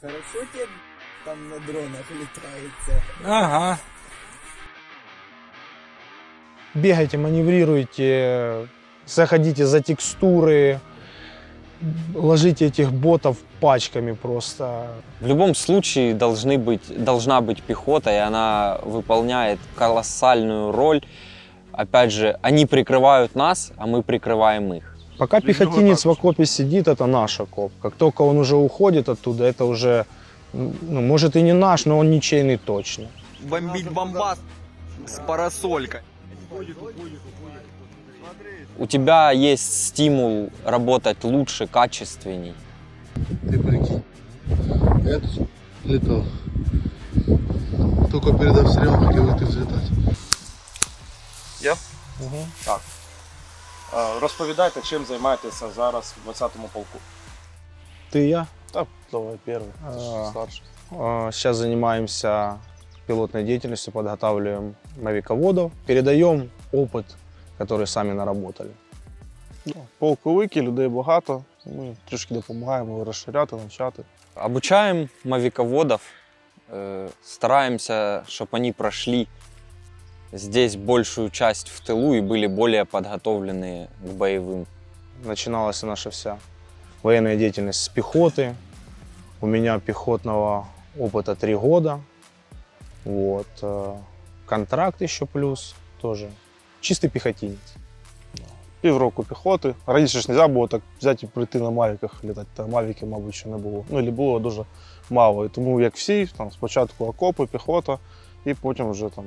Хорошо тебе там на дронах летается. Ага. Бегайте, маневрируйте, заходите за текстуры, ложите этих ботов пачками просто. В любом случае должны быть, должна быть пехота, и она выполняет колоссальную роль. Опять же, они прикрывают нас, а мы прикрываем их. Пока пехотинец в окопе сидит, это наш окоп. Как только он уже уходит оттуда, это уже, ну, может и не наш, но он ничейный точно. Бомбить бомбас с парасолькой. У тебя есть стимул работать лучше, качественней. Ты прикинь. Я тут летал. Только перед обстрелом хотел выйти взлетать. Так. Е, Розповідайте, чим займаєтеся зараз в 20-му полку. Ты и я. Так, давай перший, ти ж А. старший. А, Сейчас занимаемся пилотной деятельностью, подготавливаем мавиководов, передаем опыт, который сами наработали. Полковики, людей багато. Ми трішки допомагаємо розширяти, навчати. Обучаем мавиководов, э, стараемся, чтобы они прошли здесь большую часть в тылу и были более подготовленные к боевым. Начиналась наша вся военная деятельность с пехоты. У меня пехотного опыта три года. Вот. э, Контракт еще плюс тоже. Чистый пехотинец. Півроку піхоти. Раніше ж не можна було так взяти і прийти на мавіках літати. Та мавіки, мабуть, ще не було. Ну, і було дуже мало. І тому, як всі, там спочатку окопи, піхота, і потім вже там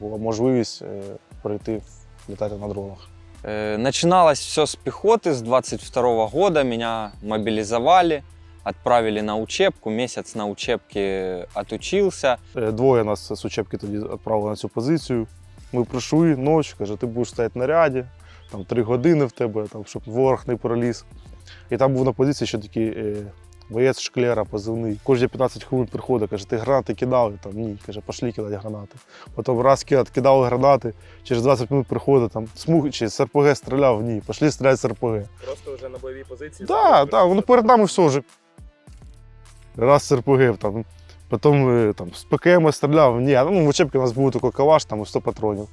була можливість е, прийти літати на дронах. Э, Начиналось все с пехоты с 22 года. Меня мобилизовали, отправили на учебку. Месяц на учебке отучился. Е, Двоє нас з учебки тоді відправили на цю позицію. Ми прийшли ніч, каже, ти будеш стояти на ряді, там три години в тебе, там, щоб ворог не проліз. І там був на позиції ще такий е, боєць шклера позивний. Кожні 15 хвилин приходить, каже, ти гранати кидав? Там ні, каже, пошли кидати гранати. Потім раз кидав, кидали гранати, через 20 хвилин приходить, там смуг чи з РПГ стріляв, ні, пошли стріляти з РПГ. Просто вже на бойовій позиції. Так, так, воно перед нами все вже. Раз з РПГ, там, потім е, там, з ПКМ стріляв. Ні, ну, в учебці у нас був такий калаш, там 100 патронів.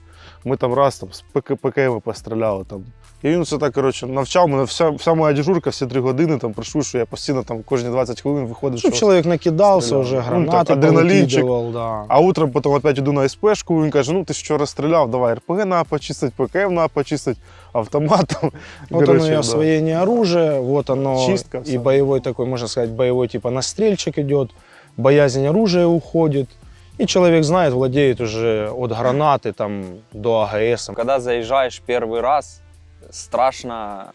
Ми там раз там, з ПК, ПКМ постріляли. Там. І він все так, коротше, навчав мене, вся, вся моя дежурка, всі три години там прийшов, що я постійно там кожні 20 хвилин виходив. Чтобы що... человек накидался стрелял. уже, Ну, гранаты так, адреналинчик. повыкидывал, да. А утром потім опять іду на СПшку, він каже, ну ти ж вчора стріляв, давай РПГ треба почистити, ПКМ треба почистити, автомат там. Вот Короче, оно и да. освоение оружия, вот оно Чистка и вся. боевой такой, можно сказать, боевой типа настрельчик идет, Боязнь оружия уходит, и человек знает, владеет уже от гранаты там до АГС. Когда заезжаешь первый раз, страшно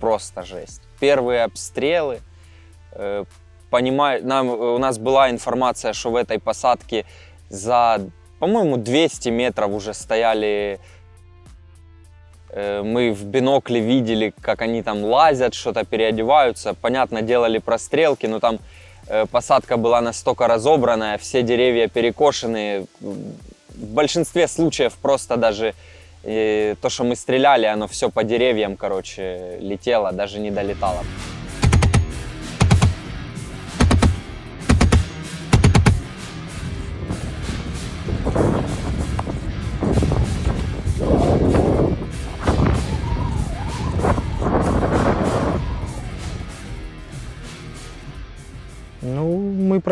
просто жесть. Первые обстрелы. э, понимай- нам, у нас была информация, что в этой посадке за, по-моему, 200 метров уже стояли Э, Мы в бинокле видели, как они там лазят, что-то переодеваются. Понятно, делали прострелки, но там посадка была настолько разобранная, все деревья перекошены. В большинстве случаев просто даже э, то, что мы стреляли, оно все по деревьям, короче, летело, даже не долетало.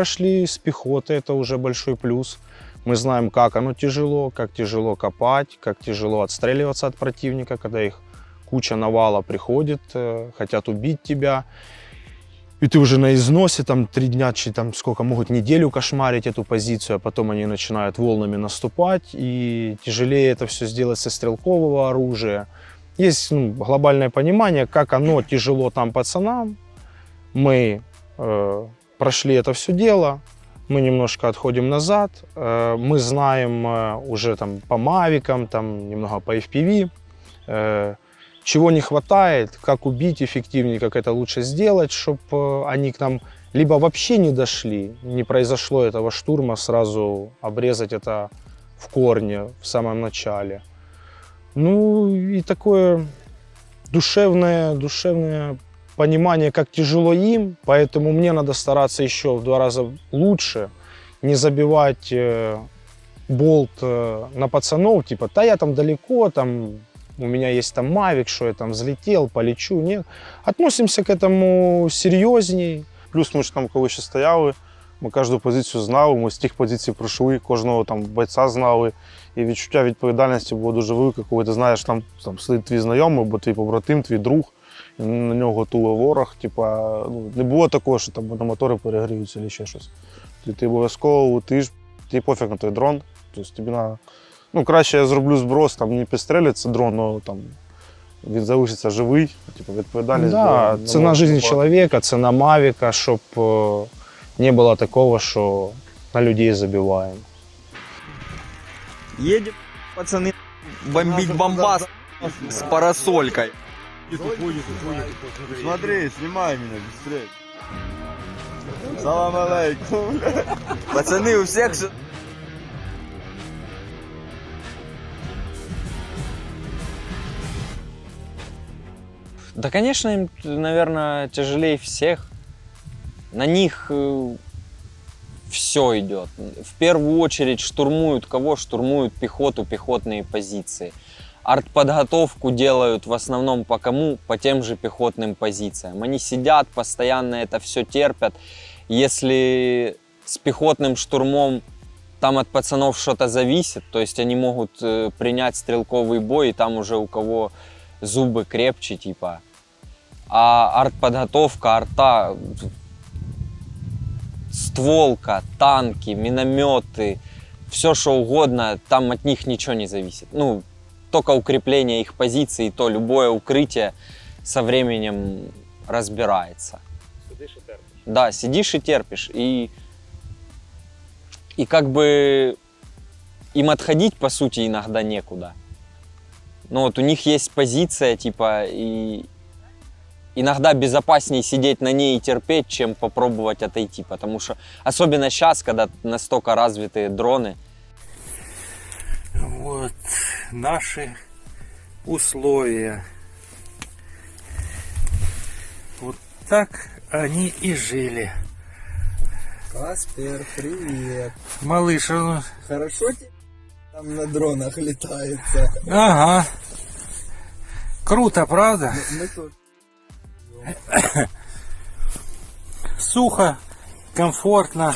Прошли с пехоты, это уже большой плюс. Мы знаем, как оно тяжело, как тяжело копать, как тяжело отстреливаться от противника, когда их куча навала приходит, э, хотят убить тебя. И ты уже на износе, там три дня, чи там сколько, могут неделю кошмарить эту позицию, а потом они начинают волнами наступать, и тяжелее это все сделать со стрелкового оружия. Есть ну, глобальное понимание, как оно тяжело там пацанам. Мы э, прошли это все дело, мы немножко отходим назад, э, мы знаем э, уже там по мавикам, там немного по FPV, э, чего не хватает, как убить эффективнее, как это лучше сделать, чтобы они к нам либо вообще не дошли, не произошло этого штурма, сразу обрезать это в корне в самом начале. Ну и такое душевное, душевное понимание, как тяжело им, поэтому мне надо стараться еще в два раза лучше, не забивать э, болт э, на пацанов, типа, да я там далеко, там у меня есть там Мавик, что я там взлетел, полечу. Нет. Относимся к этому серьезней. Плюс ми ж там, коли ще стояли, ми кожну позицію знали, ми з тих позицій пройшли, кожного там бойця знали. І відчуття відповідальності було дуже велике, коли ти знаєш, там, там сидить твій знайомий, або твій побратим, твій друг, і на нього готує ворог. Типа, ну, не було такого, що там на мотори перегріються чи ще щось. Ти, ти обов'язково летиш, тобі пофіг на той дрон. Тобто тобі на... Ну, краще я зроблю зброс, там не підстрелиться дрон, але там він залишиться живий, типу, відповідальність. Да, була цена намного жизни більша. человека, цена Мавика, чтобы не было такого, что на людей забиваем. Едем, пацаны, бомбить бомбас с парасолькой. Смотри, снимай меня быстрее. Салам алейкум. Пацаны, у всех же... Да, конечно, им, наверное, тяжелее всех. На них все идет. В первую очередь штурмуют кого? Штурмуют пехоту, пехотные позиции. Артподготовку делают в основном по кому? По тем же пехотным позициям. Они сидят, постоянно это все терпят. Если с пехотным штурмом там от пацанов что-то зависит, то есть они могут э, принять стрелковый бой, и там уже у кого зубы крепче, типа. А артподготовка, арта, стволка, танки, минометы, все что угодно, там от них ничего не зависит. Ну, только укрепление их позиций, и то любое укрытие со временем разбирается. Сидиш і терпиш. Да, сидишь и терпишь. И, и как бы им отходить, по сути, иногда некуда. Ну вот у них есть позиция, типа, и иногда безопаснее сидеть на ней и терпеть, чем попробовать отойти. Потому что, особенно сейчас, когда настолько развитые дроны, наши условия. Вот так они и жили. Каспер, привет. Малыш, он- Хорошо тебе там на дронах летается? ага. Круто, правда? Мы тут Сухо, комфортно.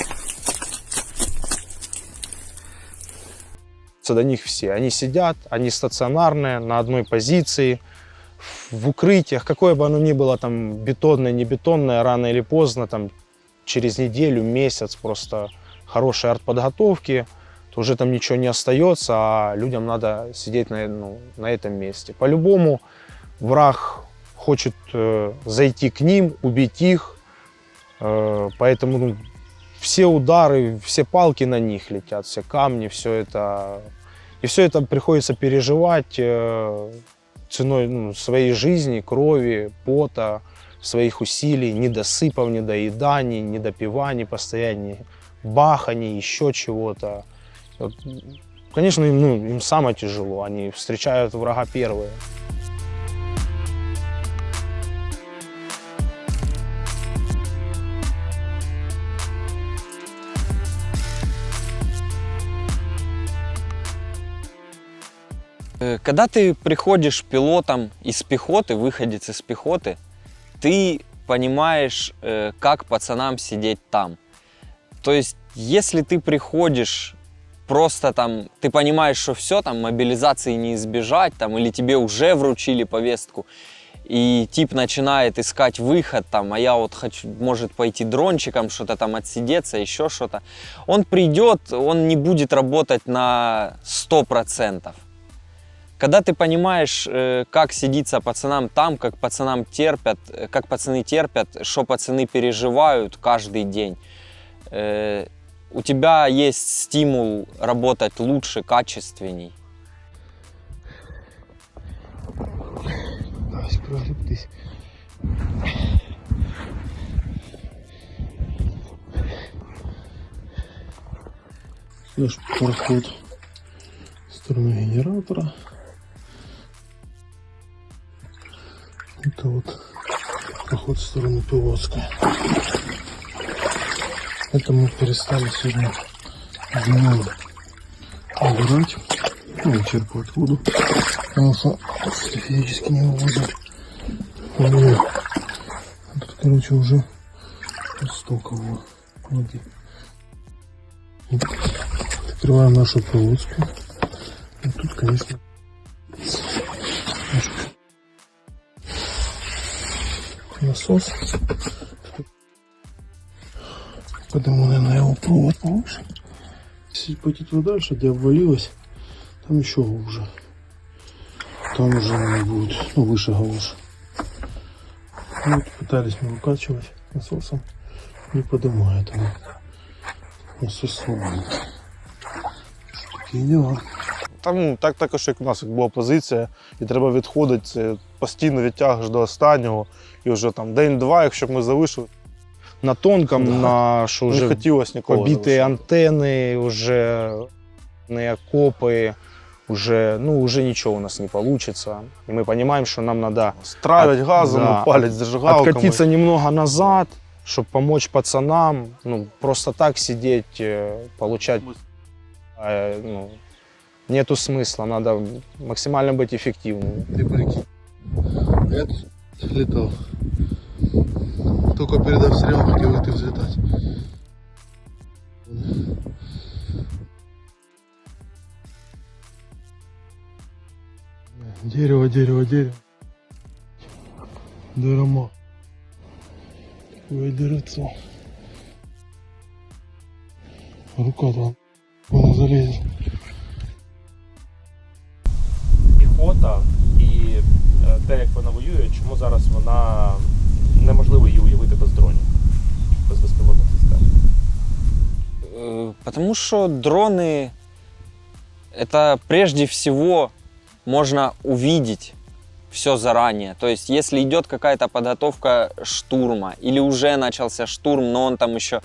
До них все. Они сидят, они стационарные, на одной позиции, в укрытиях, какое бы оно ни было, там, бетонное, не бетонное, рано или поздно, там, через неделю, месяц просто хорошей артподготовки, то уже там ничего не остается, а людям надо сидеть на, ну, на этом месте. По-любому враг хочет э, зайти к ним, убить их, э, поэтому ну, все удары, все палки на них летят, все камни, все это. И все это приходится переживать э, ценой ну, своей жизни, крови, пота, своих усилий, недосыпов, недоеданий, недопиваний постоянных, баханий, еще чего-то. Конечно, им, ну, им самое тяжело, они встречают врага первые. Когда ты приходишь пилотом из пехоты, выходец из пехоты, ты понимаешь, э, как пацанам сидеть там. То есть, если ты приходишь просто там, ты понимаешь, что все, там мобилизации не избежать, там, или тебе уже вручили повестку, и тип начинает искать выход, там, а я вот хочу, может пойти дрончиком, что-то там отсидеться, еще что-то. Он придет, он не будет работать на 100%. Когда ты понимаешь, э, как сидится пацанам там, как пацанам терпят, э, как пацаны терпят, что пацаны переживают каждый день, э, у тебя есть стимул работать лучше, качественней. Давай, пролептись. Наш проход в сторону генератора. Это вот проход в сторону Пилотской. Это мы перестали сегодня днем убирать, ну, черпать воду, потому что физически не вывозят. Вот. А Тут, короче, уже столько воды. Открываем нашу Пилотскую. И тут, конечно, насос. Потому, наверное, его провод повыше. Если пойти туда дальше, где обвалилось, там еще глубже. Там уже наверное, будет, ну, выше галош. Ну, вот пытались мы выкачивать насосом. Не поднимает она. Насос сломан. Такие дела. Там ну, так також, як у нас як була позиція, і треба відходити, це постійно відтягуєш до останнього. І вже там день-два, якщо б ми залишили, На тонком, Да. на что не уже хотілося ніколи. побитые залишати. антенны, уже не окопы, уже, ну, уже ничего у нас не получится. И мы понимаем, что нам надо Стравлять От- газом, да, палять зажигалками. откатиться немного назад, чтобы помочь пацанам. Ну, просто так сидеть, э, получать, э, ну, нету смысла. Надо максимально быть эффективным. Ты прикинь. Я летал. Только перед обстрелом хотел ты взлетать. Дерево, дерево, дерево. Дерема. Ой, деревцо. Рука там. Вона залезет. Піхота і е, те, як вона воює, чому зараз вона неможливо її уявити без дронів, без безпілотних систем. Э, Потому что дроны это прежде всего можно увидеть все заранее. То есть, если идет какая-то подготовка штурма или уже начался штурм, но он там еще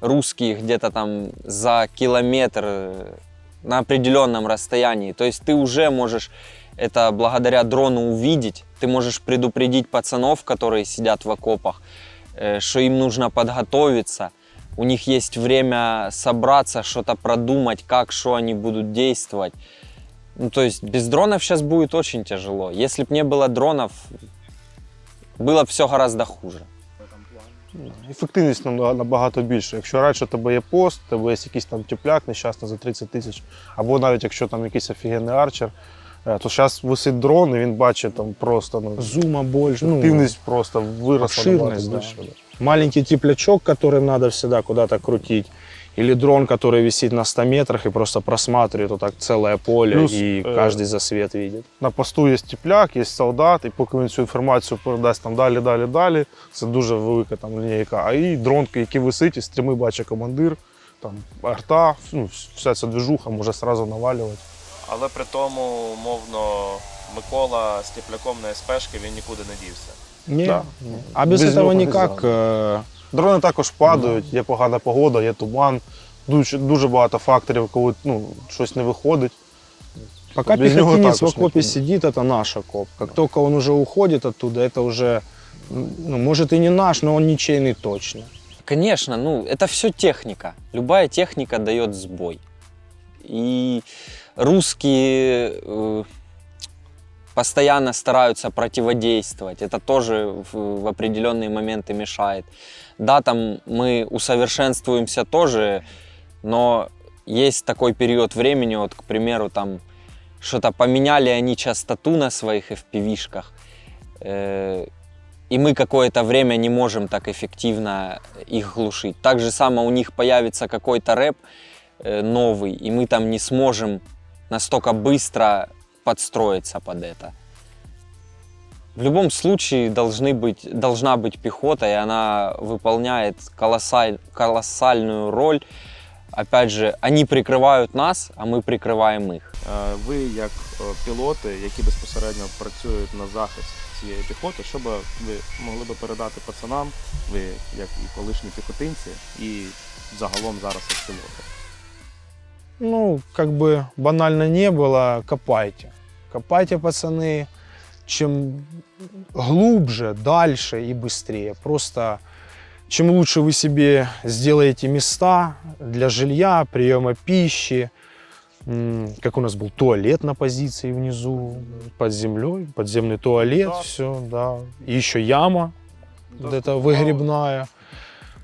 русский где-то там за километр э, на определенном расстоянии, то есть ты уже можешь это благодаря дрону увидеть, ты можешь предупредить пацанов, которые сидят в окопах, э, что им нужно подготовиться, у них есть время собраться, что-то продумать, как, что они будут действовать. Ну, то есть без дронов сейчас будет очень тяжело. Если бы не было дронов, было бы все гораздо хуже. Ефективність нам набагато більше. Якщо раніше у тебе є пост, у тебе є якийсь там тепляк нещасний за 30 тисяч, або навіть якщо там якийсь офігенний арчер, е, то зараз висить дрон і він бачить там просто ну, Зума больше, ну, активність просто виросла набагато обширність, да. більше. да. маленький теплячок, которым надо всегда куда-то крутить, или дрон, который висит на 100 метрах и просто просматривает вот так целое поле, Плюс, и э, каждый засвет видит. На посту є тепляк, є солдат, і поки він цю інформацію передасть там далі, далі, далі, це дуже велика там лінійка. А і дрон, який висить, і стріми бачить командир, там арта, ну, вся ця движуха може одразу навалювати. Але при тому, умовно, Микола з тепляком на СПшки він нікуди не дівся. Не, Да. А без, Без этого него никак. нельзя. э, Дрони також падають, є погана погода, є туман. Дуже, дуже багато факторів, коли ну, щось не виходить. Пока Без него пехотинец в також окопе никуда. сидит, это наш окоп. Как только он уже уходит оттуда, это уже, ну, может и не наш, но он ничейный точно. Конечно, ну это все техника. Любая техника дает сбой. И русские э, постоянно стараются противодействовать. Это тоже в, в определенные моменты мешает. Да, там мы усовершенствуемся тоже, но есть такой период времени, вот, к примеру, там что-то поменяли они частоту на своих FPV-шках, э, и мы какое-то время не можем так эффективно их глушить. Так же само у них появится какой-то рэп э, новый, и мы там не сможем настолько быстро подстроиться под это. В любом случае должны быть, должна быть пехота, и она выполняет колоссаль- колоссальную роль. Опять же, они прикрывают нас, а мы прикрываем их. Е, Ви, як е, пілоти, які безпосередньо працюють на захист цієї піхоти, що би ви могли би передати пацанам, ви як і колишні піхотинці, і загалом зараз як пілоти? Ну, как бы банально не было, копайте. Копайте, пацаны. чем глубже, дальше и быстрее. Просто чем лучше вы себе сделаете места для жилья, приема пищи, как у нас был туалет на позиции внизу, под землей, подземный туалет, все, да. И еще яма, вот эта выгребная.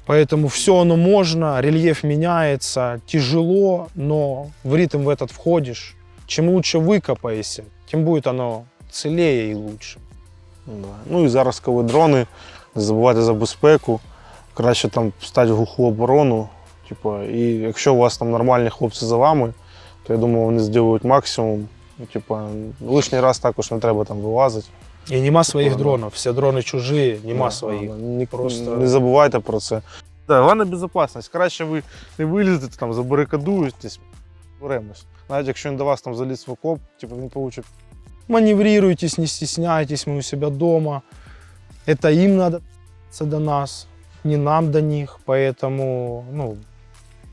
Поэтому все оно можно, рельеф меняется, тяжело, но в ритм в этот входишь. Чем лучше выкопаешься, тем будет оно целее и лучше. Да. Ну і зараз, коли дрони, не забувайте за безпеку. Краще там стати в глуху оборону. Типу, і якщо у вас там нормальні хлопці за вами, то я думаю, вони зроблять максимум. Ну, Типу, лишній раз також не треба там вилазити. И нема своих да. дронов, все дроны чужие, нема Да, своих. да, ні- Просто- Не забувайте про це. Да, головне безпечність. Краще ви не вилізете, там, забарикадуєтесь, беремось. Навіть якщо він до вас там заліз в окоп, типу, він получить Маневрируйтесь, не стесняйтесь, мы у себя дома. Это им надо до нас, не нам до них. Поэтому ну,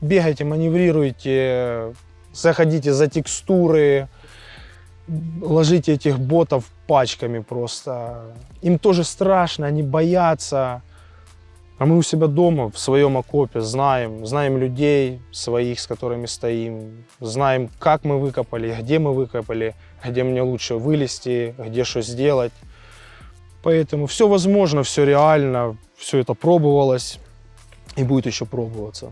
бегайте, маневрируйте, заходите за текстуры, ложите этих ботов пачками просто. Им тоже страшно, они боятся. А мы у себя дома, в своем окопе, знаем, знаем людей своих, с которыми стоим, знаем, как мы выкопали, где мы выкопали, где мне лучше вылезти, где что сделать. Поэтому все возможно, все реально, все это пробовалось и будет еще пробоваться.